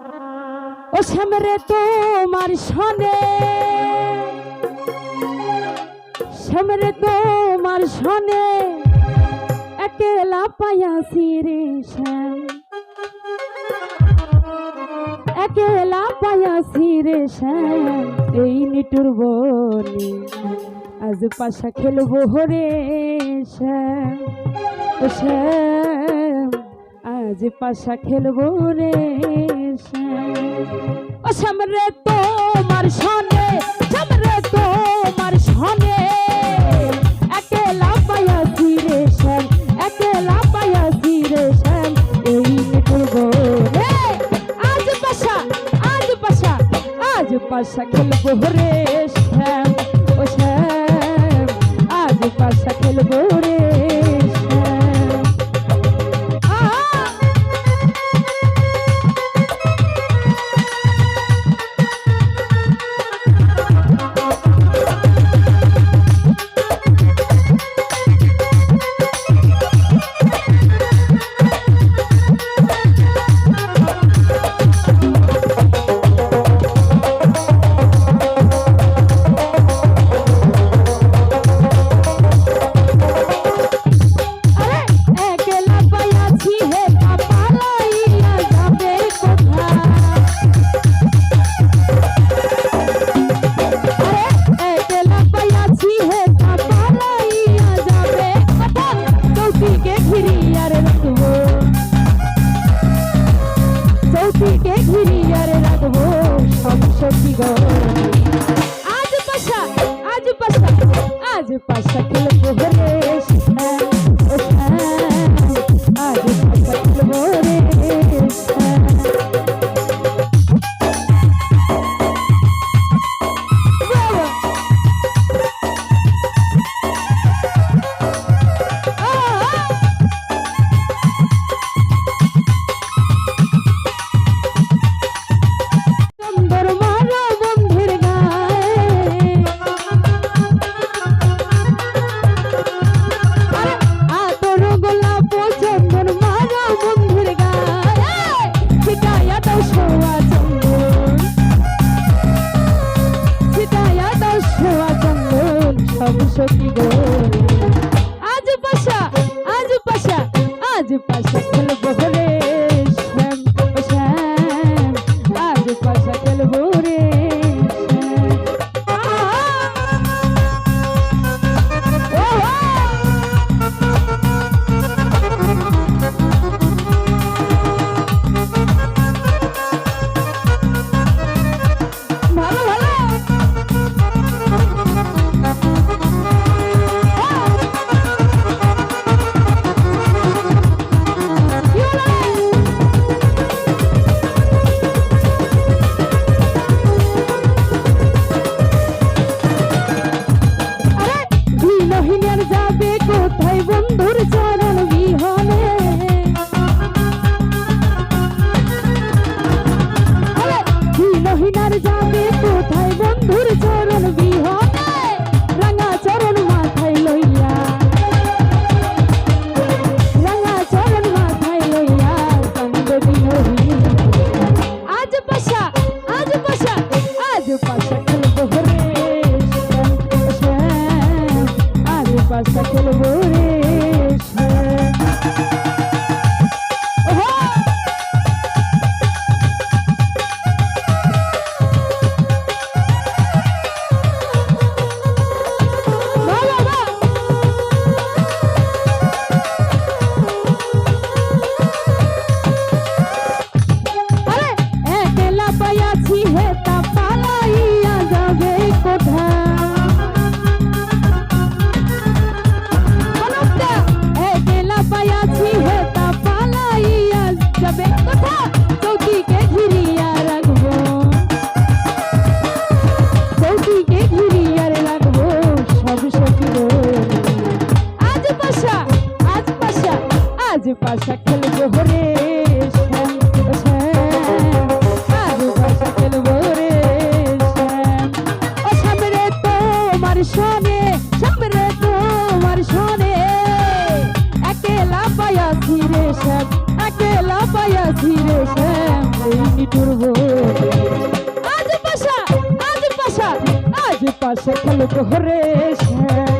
ও শ্যামরে তোমার সনে। শ্যামরে তোমার সনে একেলা পায়াছি রে শ্যাম। একেলা পায়াছি রে শ্যাম। এই নিটুর বনে আজ পাশা খেলব হরে শ্যাম। ও শ্যাম। আজ পাশা খেলব রে ও শ্যাম রে তোমার সনে, শ্যাম রে তোমার সনে। একেলা পায়াছি রে শ্যাম একেলা পায়াছি রে শ্যাম। এই নিটুর বনে আজ পাশা আজ পাশা আজ পাশা খেলব রে শ্যাম। গো। আজ পাশা আজ পাশা আজ পাশা খেলব রে bu şekilde. শ্যাম একেলা পাইয়া ছিরে শ্যাম বইনি টুরব আজ পাশা আজ পাশা আজ পাশা খেলো তো হরে শ্যাম।